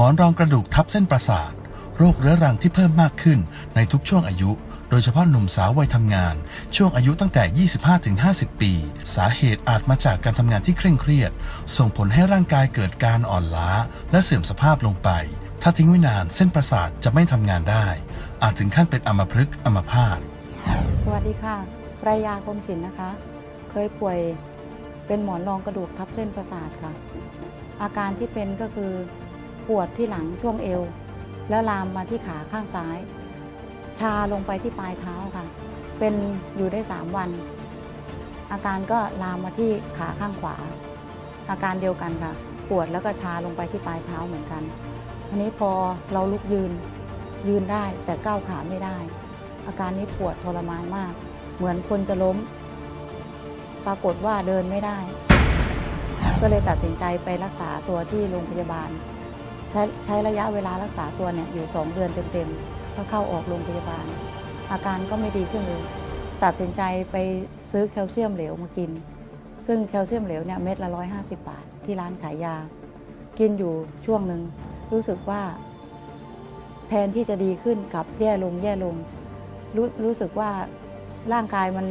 หมอนรองกระดูกทับเส้นประสาท โรคเรื้อรังที่เพิ่มมากขึ้นในทุกช่วงอายุ โดยเฉพาะหนุ่มสาววัยทำงาน ช่วงอายุตั้งแต่ 25-50 ปี สาเหตุอาจมาจากการทำงานที่เคร่งเครียด ส่งผลให้ร่างกายเกิดการอ่อนล้า และเสื่อมสภาพลงไป ถ้าทิ้งไว้นานเส้นประสาทจะไม่ทำงานได้ อาจถึงขั้นเป็นอัมพฤกษ์อัมพาตสวัสดีค่ะปรายาคมศิลป์นะคะ เคยป่วยเป็นหมอนรองกระดูกทับเส้นประสาทค่ะ อาการที่เป็นก็คือ ปวดที่หลังช่วงเอว แล้วลามมาที่ขาข้างซ้าย ชาลงไปที่ปลายเท้าค่ะ เป็นอยู่ได้3วัน อาการก็ลามมาที่ขาข้างขวา อาการเดียวกันค่ะ ปวดแล้วก็ชาลงไปที่ปลายเท้าเหมือนกันอันนี้พอเราลุกยืนยืนได้แต่ก้าวขาไม่ได้ อาการนี้ปวดทรมานมาก เหมือนคนจะล้ม ปรากฏว่าเดินไม่ได้ ก็เลยตัดสินใจไปรักษาตัวที่โรงพยาบาล ใช้ใช้ระยะเวลารักษาตัวเนี่ยอยู่ 2 เดือนเต็มๆก็เข้าออกโรงพยาบาล อาการก็ไม่ดีขึ้นเลย ตัดสินใจไปซื้อแคลเซียมเหลวมากิน ซึ่งแคลเซียมเหลวเนี่ยเม็ดละ 150 บาท ที่ร้านขายยา กินอยู่ช่วงหนึ่งรู้สึกว่า แทนที่จะดีขึ้นกลับแย่ลงแย่ลงรู้รู้สึกว่าร่างกายมัน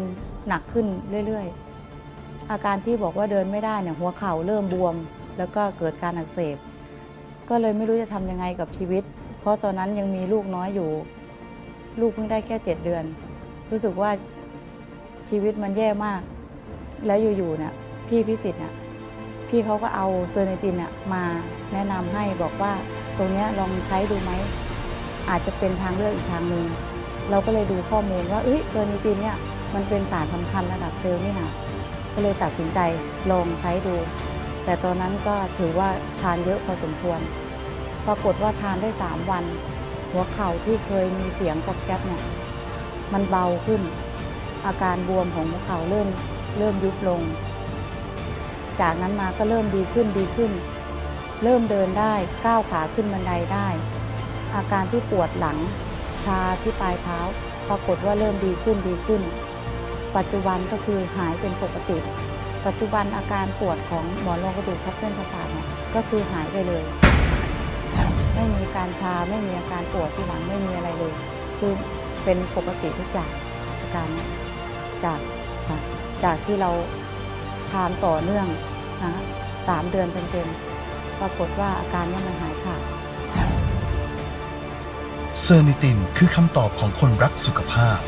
หนักขึ้นเรื่อยๆ อาการที่บอกว่าเดินไม่ได้เนี่ยหัวเข่าเริ่มบวม แล้วก็เกิดการอักเสบ ก็เลยไม่รู้จะทำยังไงกับชีวิต เพราะตอนนั้นยังมีลูกน้อยอยู่ ลูกเพิ่งได้แค่เจ็ดเดือน รู้สึกว่าชีวิตมันแย่มาก แล้วอยู่ๆเนี่ยพี่พิสิทธิ์เนี่ยพี่เขาก็เอาเซอร์เนตินเนี่ยมาแนะนำให้บอกว่าตรงเนี้ยลองใช้ดูไหม อาจจะเป็นทางเลือกอีกทางหนึ่งเราก็เลยดูข้อมูลว่าเอ้ยเซอร์นิตินเนี่ยมันเป็นสารสำคัญระดับเซลล์นี่นะก็เลยตัดสินใจลองใช้ดู แต่ตอนนั้นก็ถือว่าทานเยอะพอสมควร ปรากฏว่าทานได้ 3 วัน หัวเข่าที่เคยมีเสียงกรอบแก๊บเนี่ยมันเบาขึ้น อาการบวมของหัวเข่าเริ่มเริ่มยุบลง จากนั้นมาก็เริ่มดีขึ้นดีขึ้น เริ่มเดินได้ก้าวขาขึ้นบันไดได้ อาการที่ปวดหลังชาที่ปลายเท้า ปรากฏว่าเริ่มดีขึ้นดีขึ้น ปัจจุบันก็คือหายเป็นปกติ ปัจจุบันอาการปวดของหมอนรองกระดูกทับเส้นประสาทเนี่ยก็คือหายไปเลย ไม่มีการชาไม่มีอาการปวดที่หลังไม่มีอะไรเลย คือเป็นปกติทุกอย่างอาการจากจากที่เราทานต่อเนื่องนะสามเดือนเต็มๆปรากฏว่าอาการนี้มันหายขาดเซอร์นิตินคือคำตอบของคนรักสุขภาพ